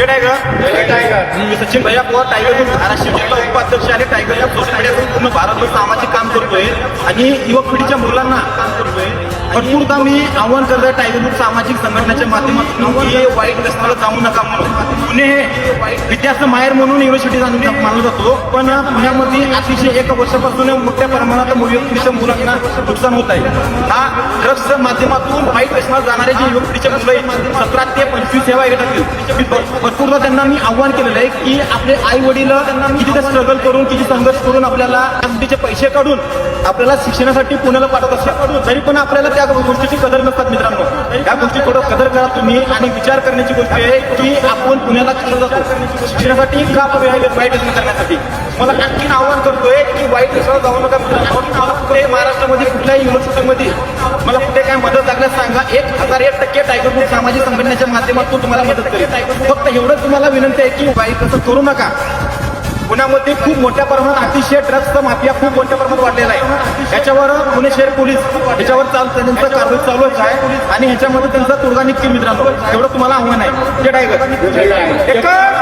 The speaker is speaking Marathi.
जे टायगर. मी सचिन भैया पवार टायगर ग्रुप महाराष्ट्र जिल्हा उपाध्यक्ष आणि टायगर या सोशल मीडियातून पूर्ण भारतभर सामाजिक काम करतोय. आणि युवक पिढीच्या मुलांना काम करतोय. भरपूरदा मी आव्हान करतोय टायगर ग्रुप सामाजिक संघटनेच्या माध्यमातून की वाईट व्यसनाला जाऊ नका म्हणून. पुणे हे विद्याचं माहेर म्हणून युनिव्हर्सिटी मानला जातो. पण पुण्यामध्ये अतिशय एक वर्षापासून मोठ्या प्रमाणात युवक मुलांना नुकसान होत आहे. हा ड्रग्सच्या माध्यमातून वाईट व्यसनात जाणारे जे युवक पिढीचे मुलं सतरा ते पंचवीस सेवा येतात भरपूरदा त्यांना मी आव्हान केलेलं आहे की आपले आई वडील त्यांना किती स्ट्रगल करून किती संघर्ष करून आपल्याला पैसे काढून आपल्याला शिक्षणासाठी पुण्याला पाठवत असतात तरी पण आपल्याला त्या गोष्टीची कदर नसतात मित्रांनो. या गोष्टी थोडं कदर करा तुम्ही आणि विचार करण्याची गोष्ट आहे की आपण पुण्याला कसं जातो. शिक्षणासाठी का वाईट व्यसन करण्यासाठी? मला आणखीन आव्हान करतोय की वाईट व्यसनाला जाऊ नका कुठे महाराष्ट्रामध्ये कुठल्याही युनिव्हर्सिटीमध्ये मला कुठे काय मदत लागल्यास सांगा. एक हजार एक टक्के टायगर ग्रुप सामाजिक संघटनेच्या माध्यमातून तुम्हाला मदत करेल. फक्त एवढं तुम्हाला विनंती आहे की वाईट असं करू नका. पुण्यामध्ये खूप मोठ्या प्रमाणात अतिशय ड्रग्सचा माफिया खूप मोठ्या प्रमाणात वाढलेला आहे. याच्यावर पुणे शहर पोलीस याच्यावर चाल त्यांचं कारवाई चालूच आहे आणि ह्याच्यामध्ये त्यांचा तोडगा निघतील मित्रांनो. एवढं तुम्हाला आव्हान आहे एकच ग्रुप!